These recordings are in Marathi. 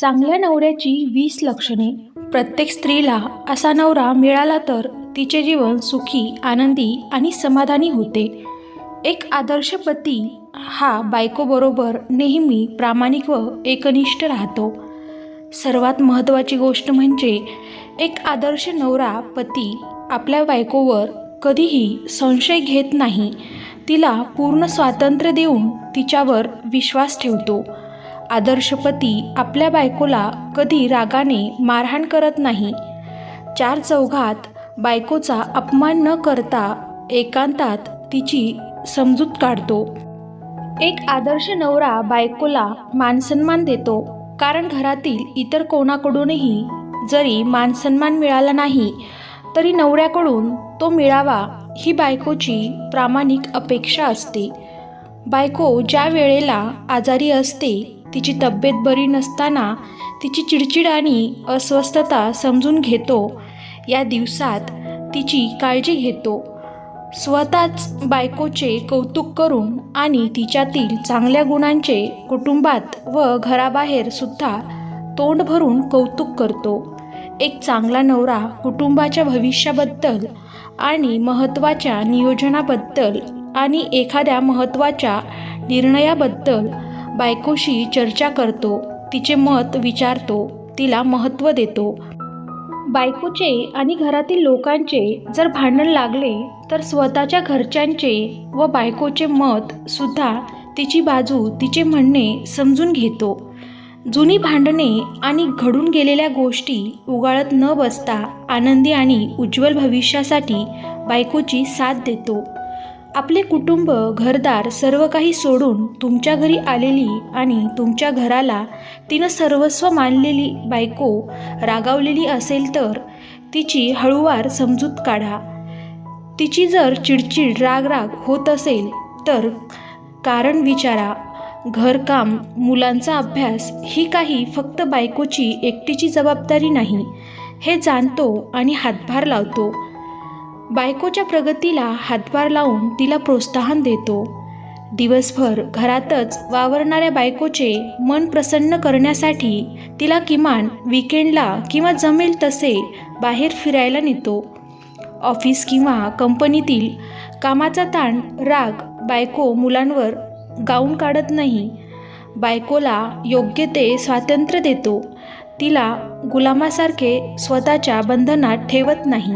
चांगल्या नवऱ्याची वीस लक्षणे. प्रत्येक स्त्रीला असा नवरा मिळाला तर तिचे जीवन सुखी आनंदी आणि समाधानी होते. एक आदर्श पती हा बायकोबरोबर नेहमी प्रामाणिक व एकनिष्ठ राहतो. सर्वात महत्त्वाची गोष्ट म्हणजे एक आदर्श नवरा पती आपल्या बायकोवर कधीही संशय घेत नाही. तिला पूर्ण स्वातंत्र्य देऊन तिच्यावर विश्वास ठेवतो. आदर्श पती आपल्या बायकोला कधी रागाने मारहाण करत नाही. चार चौघात बायकोचा अपमान न करता एकांतात तिची समजूत काढतो. एक आदर्श नवरा बायकोला मानसन्मान देतो कारण घरातील इतर कोणाकडूनही जरी मानसन्मान मिळाला नाही तरी नवऱ्याकडून तो मिळावा ही बायकोची प्रामाणिक अपेक्षा असते. बायको ज्या वेळेला आजारी असते तिची तब्येत बरी नसताना तिची चिडचिड आणि अस्वस्थता समजून घेतो. या दिवसात तिची काळजी घेतो. स्वतःच बायकोचे कौतुक करून आणि तिच्यातील चांगल्या गुणांचे कुटुंबात व घराबाहेर सुद्धा तोंड भरून कौतुक करतो. एक चांगला नवरा कुटुंबाच्या भविष्याबद्दल आणि महत्त्वाच्या नियोजनाबद्दल आणि एखाद्या महत्त्वाच्या निर्णयाबद्दल बायकोशी चर्चा करतो तिचे मत विचारतो तिला महत्त्व देतो. बायकोचे आणि घरातील लोकांचे जर भांडण लागले तर स्वतःच्या घरच्यांचे व बायकोचे मत सुद्धा तिची बाजू तिचे म्हणणे समजून घेतो. जुनी भांडणे आणि घडून गेलेल्या गोष्टी उगाळत न बसता आनंदी आणि उज्ज्वल भविष्यासाठी बायकोची साथ देतो. आपले कुटुंब घरदार सर्व काही सोडून तुमच्या घरी आलेली आणि तुमच्या घराला तिनं सर्वस्व मानलेली बायको रागावलेली असेल तर तिची हळूवार समजूत काढा. तिची जर चिडचिड राग राग होत असेल तर कारण विचारा घरकाम मुलांचा अभ्यास ही काही फक्त बायकोची एकटीची जबाबदारी नाही. हे जाणतो आणि हातभार लावतो. बायकोच्या प्रगतीला हातभार लावून तिला प्रोत्साहन देतो. दिवसभर घरातच वावरणाऱ्या बायकोचे मन प्रसन्न करण्यासाठी तिला किमान विकेंडला किंवा जमेल तसे बाहेर फिरायला नेतो. ऑफिस किंवा कंपनीतील कामाचा ताण राग बायको मुलांवर गाऊन काढत नाही. बायकोला योग्य ते स्वातंत्र्य देतो. तिला गुलामासारखे स्वतःच्या बंधनात ठेवत नाही.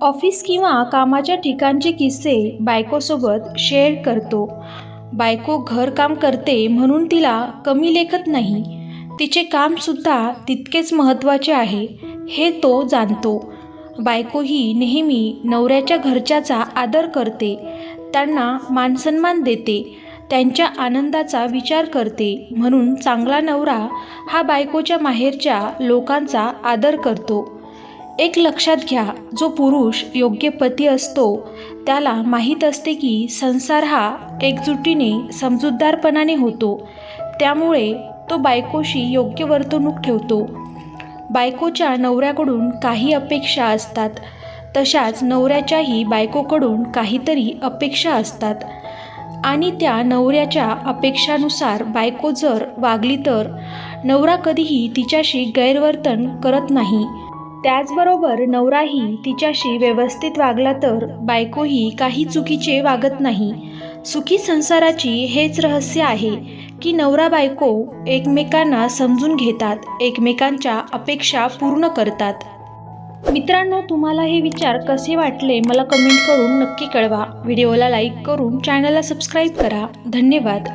ऑफिस किंवा कामाच्या ठिकाणचे किस्से बायकोसोबत शेअर करतो. बायको घरकाम करते म्हणून तिला कमी लेखत नाही. तिचे कामसुद्धा तितकेच महत्त्वाचे आहे हे तो जाणतो. बायको ही नेहमी नवऱ्याच्या घरच्याचा आदर करते. त्यांना मानसन्मान देते. त्यांच्या आनंदाचा विचार करते म्हणून चांगला नवरा हा बायकोच्या माहेरच्या लोकांचा आदर करतो. एक लक्षात घ्या जो पुरुष योग्य पती असतो त्याला माहीत असते की संसार हा एकजुटीने समजूतदारपणाने होतो. त्यामुळे तो बायकोशी योग्य वर्तणूक ठेवतो. बायकोच्या नवऱ्याकडून काही अपेक्षा असतात. तशाच नवऱ्याच्याही बायकोकडून काहीतरी अपेक्षा असतात. आणि त्या नवऱ्याच्या अपेक्षानुसार बायको जर वागली तर नवरा कधीही तिच्याशी गैरवर्तन करत नाही. त्याचबरोबर नवराही तिच्याशी व्यवस्थित वागला तर बायकोही काही चुकीचे वागत नाही. सुखी संसाराची हेच रहस्य आहे की नवरा बायको एकमेकांना समजून घेतात एकमेकांच्या अपेक्षा पूर्ण करतात. मित्रांनो तुम्हाला हे विचार कसे वाटले मला कमेंट करून नक्की कळवा. व्हिडिओला लाईक करून चॅनलला सबस्क्राईब करा. धन्यवाद.